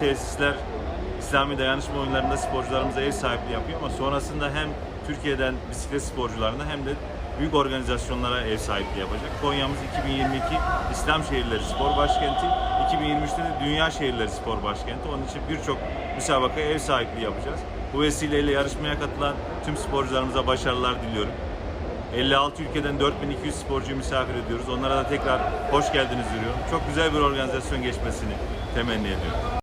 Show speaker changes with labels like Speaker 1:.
Speaker 1: tesisler İslami dayanışma oyunlarında sporcularımıza ev sahipliği yapıyor ama sonrasında hem Türkiye'den bisiklet sporcularına hem de büyük organizasyonlara ev sahipliği yapacak. Konya'mız 2022 İslam Şehirleri Spor Başkenti, 2023'te de Dünya Şehirleri Spor Başkenti. Onun için birçok müsabakaya ev sahipliği yapacağız. Bu vesileyle yarışmaya katılan tüm sporcularımıza başarılar diliyorum. 56 ülkeden 4200 sporcuyu misafir ediyoruz. Onlara da tekrar hoş geldiniz diyorum. Çok güzel bir organizasyon geçmesini temenni ediyorum.